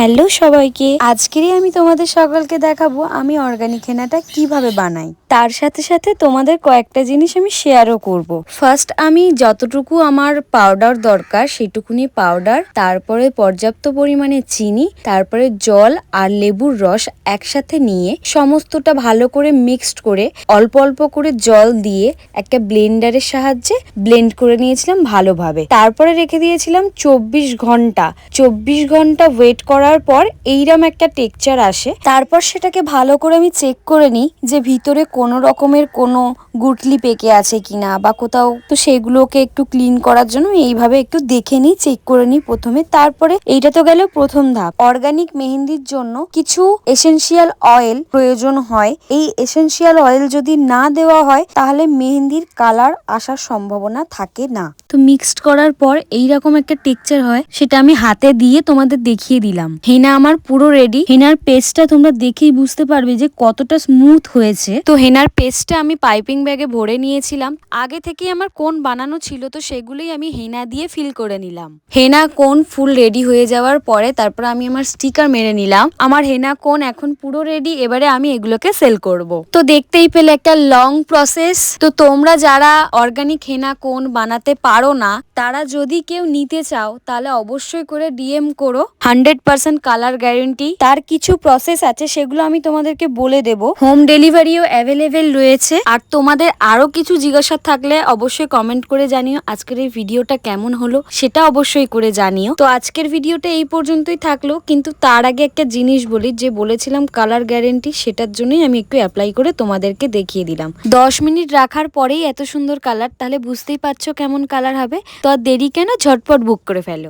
Hello সবাইকে। আজকেরই আমি তোমাদের সকলকে দেখাবো আমি অর্গানিক হেনাটা কীভাবে বানাই। তার সাথে সাথে তোমাদের কয়েকটা জিনিস আমি শেয়ারও করব। ফার্স্ট আমি যতটুকু আমার পাউডার দরকার সেটুকুনি পাউডার তারপরে পর্যাপ্ত পরিমাণে চিনি, তারপরে জল আর লেবুর রস একসাথে নিয়ে সমস্তটা ভালো করে মিক্সড করে অল্প অল্প করে জল দিয়ে একটা ব্লেন্ডারের সাহায্যে ব্লেন্ড করে নিয়েছিলাম ভালোভাবে। তারপরে রেখে দিয়েছিলাম চব্বিশ ঘণ্টা। চব্বিশ ঘণ্টা ওয়েট করার পর এইরম একটা টেক্সচার আসে। তারপর সেটাকে ভালো করে আমি চেক করে নিই যে ভিতরে কোনো রকমের কোনো গুটলি পেকে আছে কিনা বা কোথাও, তো সেগুলোকে একটু ক্লিন করার জন্য এইভাবে একটু দেখে নিই চেক করে নিই প্রথমে। তারপরে এইটা তো গেল প্রথম ধাপ। অর্গানিক মেহেন্দির জন্য কিছু এসেনশিয়াল অয়েল প্রয়োজন হয়। এই এসেনশিয়াল অয়েল যদি না দেওয়া হয়, তাহলে মেহেন্দির কালার আসার সম্ভাবনা থাকে না। তো মিক্সড করার পর এইরকম একটা টেক্সচার হয়, সেটা আমি হাতে দিয়ে তোমাদের দেখিয়ে দিলাম। হেনা আমার পুরো রেডি হেনার পেস্টটা তোমরা দেখেই বুঝতে পারবে যে কতটা স্মুথ হয়েছে। তো হেনার পেস্টটা আমি পাইপিং ব্যাগে ভরে নিয়েছিলাম। আগে থেকেই আমার কোন বানানো ছিল তো সেগুলোই আমি হেনা দিয়ে ফিল করে নিলাম। হেনা কোন ফুল রেডি হয়ে যাওয়ার পরে তারপর আমি আমার স্টিকার মেরে নিলাম। আমার হেনা কোন এখন পুরো রেডি এবারে আমি এগুলোকে সেল করব। তো দেখতেই পেলে একটা লং প্রসেস তো তোমরা যারা অর্গানিক হেনা কোন বানাতে পারো না, তারা যদি কেউ নিতে চাও, তাহলে অবশ্যই করে ডিএম করো। হান্ড্রেড পার্সেন্ট কালার গ্যারেন্টি তার কিছু প্রসেস আছে, সেগুলো আমি তোমাদেরকে বলে দেব। হোম ডেলিভারিও অ্যাভেলেবেল রয়েছে। আর তোমাদের আরও কিছু জিজ্ঞাসা থাকলে অবশ্যই কমেন্ট করে জানিও, আজকের এই ভিডিওটা কেমন হলো সেটা অবশ্যই করে জানিও। তো আজকের ভিডিওটা এই পর্যন্তই থাকল, কিন্তু তার আগে একটা জিনিস বলি, যে বলেছিলাম কালার গ্যারেন্টি সেটার জন্যই আমি একটু অ্যাপ্লাই করে তোমাদেরকে দেখিয়ে দিলাম। দশ মিনিট রাখার পরেই এত সুন্দর কালার তাহলে বুঝতেই পারছ কেমন কালার হবে। তো আর দেরি কেন, ঝটপট বুক করে ফেলো।